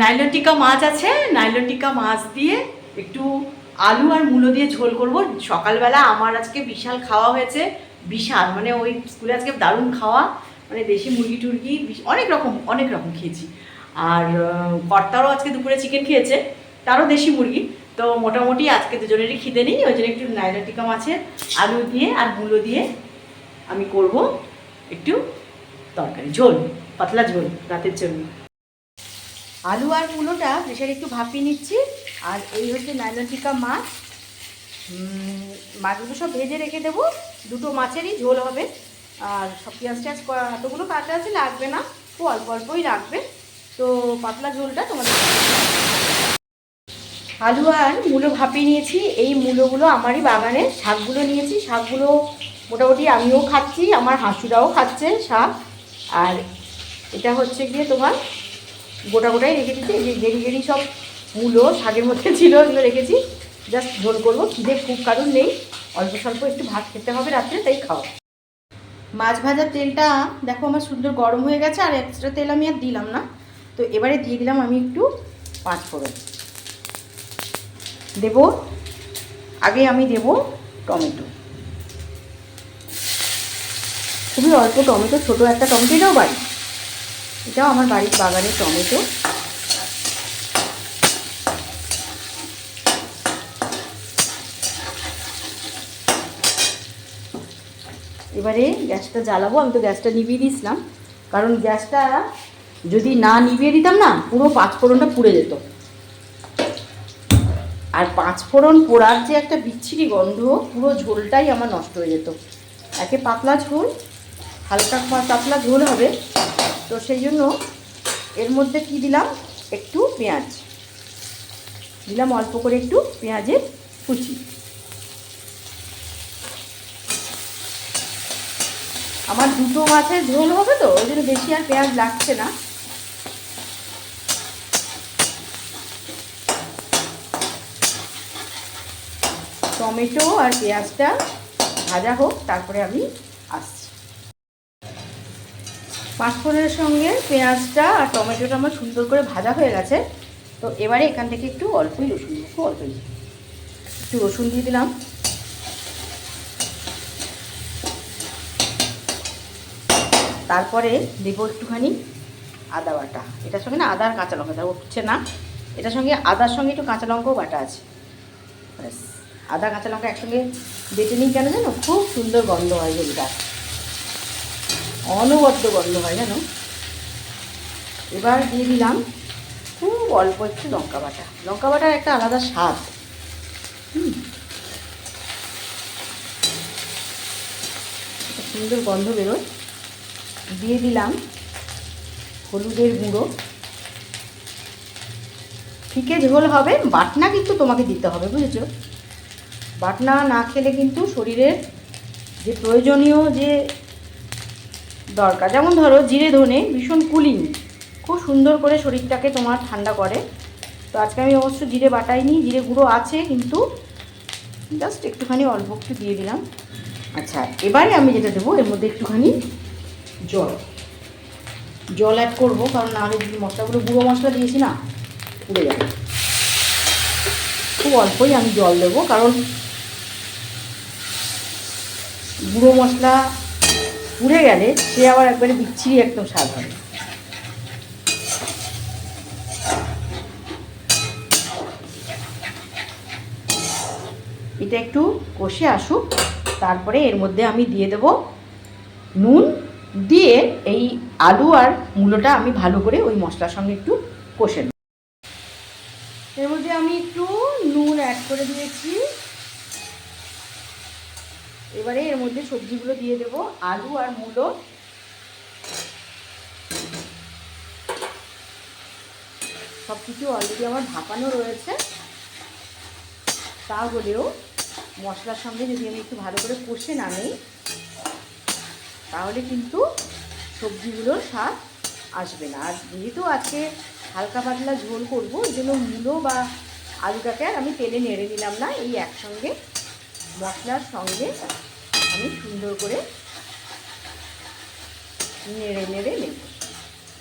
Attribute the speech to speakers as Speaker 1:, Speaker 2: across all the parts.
Speaker 1: Nylon টিকা মাছ আছে nylon টিকা মাছ দিয়ে একটু আলু আর মূলো দিয়ে ঝোল করব। সকালবেলা আমার আজকে বিশাল খাওয়া হয়েছে, বিশাল মানে ওই স্কুলে আজকে দারুণ খাওয়া মানে দেশি মুরগি টুরগি অনেক রকম অনেক রকম খেয়েছি। আর কর্তারও আজকে দুপুরে চিকেন খেয়েছে, তারও দেশি মুরগি, তো মোটামুটি আজকে দুজনেরই খিদে নেই, ওই জন্য একটু নাইলন টিকা মাছের আলু দিয়ে আর মূলো দিয়ে আমি করব একটু তরকারি, ঝোল, পাতলা ঝোল, রাতের জন্য। আলু আর মূলোটা প্রেশারে একটু ভাপিয়ে নিচ্ছি। আর এই হচ্ছে নাইলন টিকা মাছ মাছগুলো সব ভেজে রেখে দেবো। দুটো মাছেরই ঝোল হবে। আর সব পেঁয়াজ টেয়াজ এতগুলো কাটা আছে, লাগবে না। খুব অল্প অল্পই লাগবে। তো পাতলা ঝোলটা তোমাদের আলু আর মূলো ভাপিয়ে নিয়েছি। এই মূলোগুলো আমারই বাগানে। শাকগুলো নিয়েছি। শাকগুলো মোটামুটি আমিও খাচ্ছি, আমার হাসুরাও খাচ্ছে শাক। আর এটা হচ্ছে গিয়ে তোমার গোটা গোটাই রেখে দিচ্ছি যে গেরি গেরি সব মূলো শাকের মধ্যে ছিল এগুলো রেখেছি। জাস্ট ঝোল করব, খিদে খুব কারণ নেই। অল্প স্বল্প একটু ভাত খেতে হবে রাত্রে, তাই খাও। মাছ ভাজার তেলটা, দেখো আমার সুন্দর গরম হয়ে গেছে, আর এক্সট্রা তেল আমি আর দিলাম না। তো এবারে দিয়ে দিলাম আমি একটু পাঁচ ফোড়ন দেব, আগে আমি দেব টমেটো। খুবই অল্প টমেটো, ছোটো একটা টমেটো এটাও বাড়ি। এটাও আমার বাড়ির বাগানের টমেটো। এবারে গ্যাসটা জ্বালাবো, আমি তো গ্যাসটা নিভিয়ে দিয়েছিলাম। কারণ গ্যাসটা যদি না নিভিয়ে দিতাম না, পুরো পাঁচ ফোড়নটা পুড়ে যেত। আর পাঁচ ফোড়ন পোড়ার যে একটা বিচ্ছিরি গন্ধ, পুরো ঝোলটাই আমার নষ্ট হয়ে যেত। একে পাতলা ঝোল, হালকা পাতলা ঝোল হবে। তো সেই জন্য এর মধ্যে কি দিলাম? একটু পেঁয়াজ। দিলাম অল্প করে একটু পেঁয়াজের কুচি। আমার দুটো মাছের ঝোল হবে তো, ওই জন্য বেশি আর পেঁয়াজ লাগছে না। টমেটো আর পেঁয়াজটা ভাজা হোক, তারপরে আমি আসছি। পাঁচফোড়নের সঙ্গে পেঁয়াজটা আর টমেটোটা আমার সুন্দর করে ভাজা হয়ে গেছে। তো এবারে এখান থেকে একটু অল্পই রসুন খুব অল্পই। একটু রসুন দিয়ে দিলাম। তারপরে দেবো একটুখানি আদা বাটা। এটার সঙ্গে না আদার কাঁচা লঙ্কা উঠছে না। এটার সঙ্গে আদার সঙ্গে একটু কাঁচা লঙ্কাও বাটা আছে। ব্যাস, আদা কাঁচা লঙ্কা একসঙ্গে বেটে নিই কেন জানো? খুব সুন্দর গন্ধ হয় যেটা অনবদ্য গন্ধ হয়, জানো? এবার দিয়ে দিলাম খুব অল্প একটু লঙ্কা বাটা। লঙ্কা বাটার একটা আলাদা স্বাদ। সুন্দর গন্ধ বেরোয়। দিয়ে দিলাম হলুদের গুঁড়ো। ফিকে ঝোল হবে, বাটনা কিন্তু তোমাকে দিতে হবে, বুঝেছ? বাটনা না খেলে কিন্তু শরীরের যে প্রয়োজনীয় যে দরকার। যেমন ধরো, জিরে ধনে ভীষণ কুলিং খুব সুন্দর করে শরীরটাকে তোমার ঠান্ডা করে। তো আজকে আমি অবশ্য জিরে বাটাইনি, জিরে গুঁড়ো আছে, কিন্তু জাস্ট একটুখানি অল্প একটু দিয়ে দিলাম। আচ্ছা এবারে আমি যেটা দেবো, এর মধ্যে একটুখানি জল। জল অ্যাড করব, কারণ নাহলে মশলাগুলো, গুঁড়ো মশলা দিয়েছি না, পুড়ে যাবে। খুব অল্পই আমি জল দেবো, কারণ গুঁড়ো মশলা পুড়ে গেলে সে আবার একবারে বিচ্ছিরি একদম স্বাদ হবে। এটা একটু কষে আসুক, তারপরে এর মধ্যে আমি দিয়ে দেব নুন, দিয়ে এই আলু আর মূলোটা আমি ভালো করে ওই মশলার সঙ্গে একটু কষে নেব। এর মধ্যে আমি একটু নুন অ্যাড করে দিয়েছি। এবারে এর মধ্যে সবজিগুলো দিয়ে দেব, আলু আর মূলো। সব কিছু অলরেডি আমার ভাপানো রয়েছে। তাহলেও মশলার সঙ্গে যদি আমি একটু ভালো করে কষে না নিই তাহলে কিন্তু সবজিগুলোর স্বাদ আসবে না। আর যেহেতু আজকে হালকা পাতলা ঝোল করব ওই জন্য মূলো বা আলুটাকে আর আমি তেলে নেড়ে নিলাম না, এই একসঙ্গে মশলার সঙ্গে আমি সুন্দর করে নেড়ে নেড়ে নেব।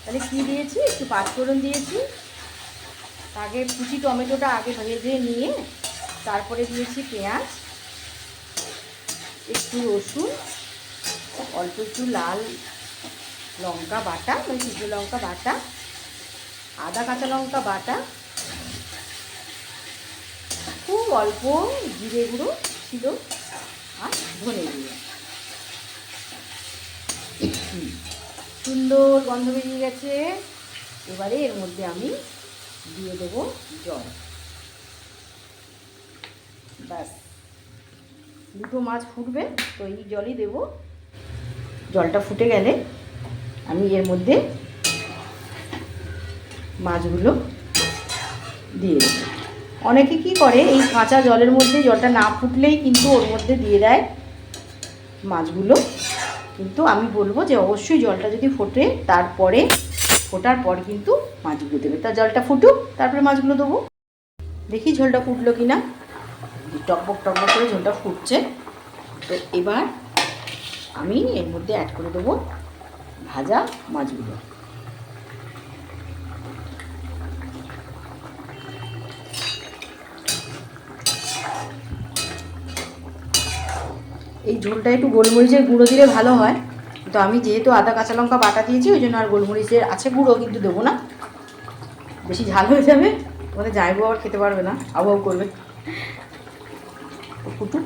Speaker 1: তাহলে কী দিয়েছি? একটু পাঁচফোড়ন দিয়েছি। আগে কুচি টমেটোটা আগে ভেজে নিয়ে তারপরে দিয়েছি পেঁয়াজ, একটু রসুন, অল্প একটু লাল লঙ্কা বাটা মানে শুকনো লঙ্কা বাটা, আদা কাঁচা লঙ্কা বাটা, খুব অল্প জিরে গুঁড়ো ছিল। আর ধনে গুঁড়ো সুন্দর গন্ধ বেরিয়ে গেছে। এবারে এর মধ্যে আমি দিয়ে দেবো জল। ব্যাস। দুটো মাছ ফুটবে, তো এই জলই দেব। জলটা ফুটে গেলে আমি এর মধ্যে মাছগুলো দিয়ে দেবো। অনেকে কি করে, এই কাঁচা জলের মধ্যে জলটা না ফুটলেই কিন্তু ওর মধ্যে দিয়ে দেয় মাছগুলো। কিন্তু আমি বলব যে অবশ্যই জলটা যদি ফোটে, তারপরে, ফোটার পর কিন্তু মাছগুলো দেবে। তা জলটা ফুটুক, তারপরে মাছগুলো দেবো। দেখি ঝোলটা ফুটলো কি না টকবক টকবক করে ঝোলটা ফুটছে। তো এবার আমি এর মধ্যে অ্যাড করে দেবো ভাজা মাছগুলো। এই ঝোলটা একটু গোলমরিচের গুঁড়ো দিলে ভালো হয়। তো আমি যেহেতু আদা, কাঁচা লঙ্কা বাটা দিয়েছি, ওই জন্য আর গোলমরিচের আছে গুঁড়ো, কিন্তু দেবো না। বেশি ঝাল হয়ে যাবে, তোমাদের যাইবো আবার খেতে পারবে না আবহাও করবে। ফুটুক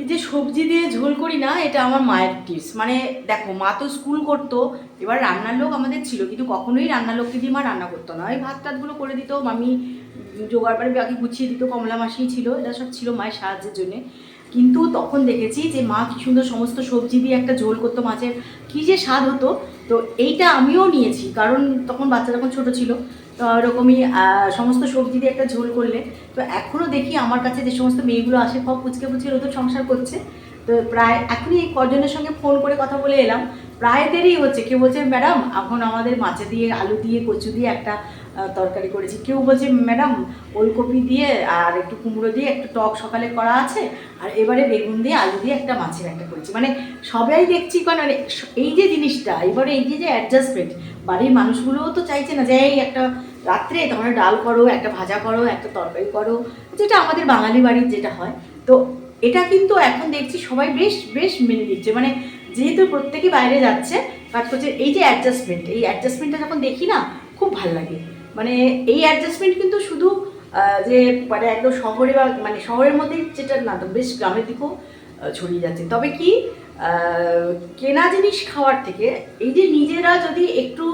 Speaker 1: এই যে সবজি দিয়ে ঝোল করি না, এটা আমার মায়ের টিপস মানে দেখো, মা তো স্কুল করতো, এবার রান্নার লোক আমাদের ছিল, কিন্তু কখনোই রান্নার লোককে দিয়ে মা রান্না করতো না। ওই ভাত টাতগুলো করে দিত, মামি, জোগাড় পারে বাকি গুছিয়ে দিত, কমলা মাসিই ছিল, এটা সব ছিল মায়ের সাহায্যের জন্যে। কিন্তু তখন দেখেছি যে মা কি সুন্দর সমস্ত সবজি দিয়ে একটা ঝোল করতো, মাছের কী যে স্বাদ হতো। তো এইটা আমিও নিয়েছি, কারণ তখন বাচ্চা যখন ছোট ছিল, তো ওরকমই সমস্ত সবজি দিয়ে একটা ঝোল করলে। তো এখনও দেখি আমার কাছে যে সমস্ত মেয়েগুলো আসে, সব পুচকে পুচকে ওদের সংসার করছে। তো প্রায়, এখনই এই কজনের সঙ্গে ফোন করে কথা বলে এলাম। প্রায় দেরি হচ্ছে, কেউ বলছে, ম্যাডাম, এখন আমাদের মাছে দিয়ে, আলু দিয়ে, কচু দিয়ে একটা তরকারি করেছি। কেউ বলছে, ম্যাডাম, ওলকপি দিয়ে আর একটু কুমড়ো দিয়ে একটু টক সকালে করা আছে, আর এবারে বেগুন দিয়ে আলু দিয়ে একটা মাছের একটা করেছি। মানে সবাই দেখছি কারণ মানে এই যে জিনিসটা, এবারে এই যে যে অ্যাডজাস্টমেন্ট বাড়ির মানুষগুলোও তো চাইছে না যে, এই একটা রাত্রে তখন ডাল করো, একটা ভাজা করো, একটা তরকারি করো। যেটা আমাদের বাঙালি বাড়ির যেটা হয়। তো এটা কিন্তু এখন দেখছি সবাই বেশ বেশ মেনে নিচ্ছে। মানে যেহেতু প্রত্যেকে বাইরে যাচ্ছে, কাজ করছে, এই যে অ্যাডজাস্টমেন্ট এই অ্যাডজাস্টমেন্টটা যখন দেখি না, খুব ভালো লাগে। মানে এই অ্যাডজাস্টমেন্ট কিন্তু শুধু যে মানে একদম শহরে বা মানে শহরের মধ্যে যেটা না, তো বেশ গ্রামের দিকেও ছড়িয়ে যাচ্ছে। তবে কি কেনা জিনিস খাওয়ার থেকে এই যে নিজেরা যদি একটু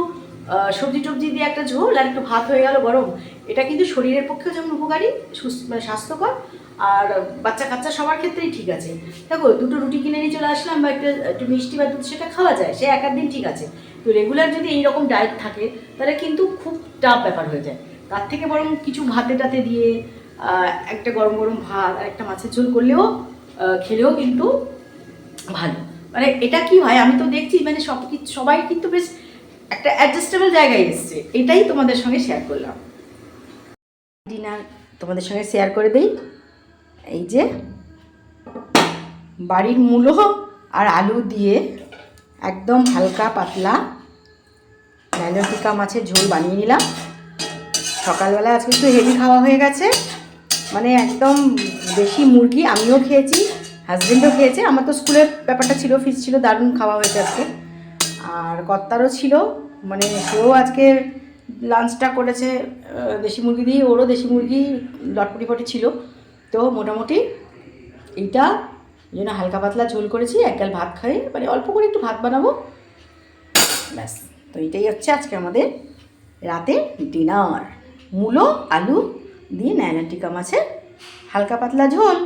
Speaker 1: সবজি টবজি দিয়ে একটা ঝোল আর একটু ভাত হয়ে গেল গরম, এটা কিন্তু শরীরের পক্ষেও যেমন উপকারী, সুস্থ মানে স্বাস্থ্যকর আর বাচ্চা কাচ্চা সবার ক্ষেত্রেই ঠিক আছে। দেখো, দুটো রুটি কিনে নিয়ে চলে আসলাম বা একটা, একটু মিষ্টি বা দুধ সেটা খাওয়া যায়, সে এক দিন ঠিক আছে। তো রেগুলার যদি এইরকম ডায়েট থাকে, তাহলে কিন্তু খুব টাফ ব্যাপার হয়ে যায়। তার থেকে বরং কিছু ভাতে টাতে দিয়ে একটা গরম গরম ভাত আর একটা মাছের ঝোল করলেও খেলেও কিন্তু ভালো। মানে এটা কি হয়, আমি তো দেখছি মানে সব সবাই কিন্তু বেশ একটা অ্যাডজাস্টেবল জায়গায় এসছে। এটাই তোমাদের সঙ্গে শেয়ার করলাম। ডিনার তোমাদের সঙ্গে শেয়ার করে দেই। এই যে বাড়ির মূলো আর আলু দিয়ে একদম হালকা পাতলা ম্যালোটিকা মাছের ঝোল বানিয়ে নিলাম। সকালবেলা আজকে একটু হেভি খাওয়া হয়ে গেছে। মানে একদম দেশি মুরগি আমিও খেয়েছি হাজবেন্ডও খেয়েছে। আমার তো স্কুলের ব্যাপারটা ছিল ফিস ছিল, দারুণ খাওয়া হয়েছে আজকে। আর কর্তারও ছিল মানে সেও আজকে লাঞ্চটা করেছে দেশি মুরগি দিয়ে, ওরও দেশি মুরগি লটপটি পটি ছিল। তো মোটামুটি এইটা, এই জন্য হালকা পাতলা ঝোল করেছি, এক গাল ভাত খাই মানে অল্প করে একটু ভাত বানাবো। ব্যাস, তো এটাই হচ্ছে আজকে আমাদের রাতে ডিনার। মূলো, আলু দিয়ে নায়না টিকা মাছের হালকা পাতলা ঝোল।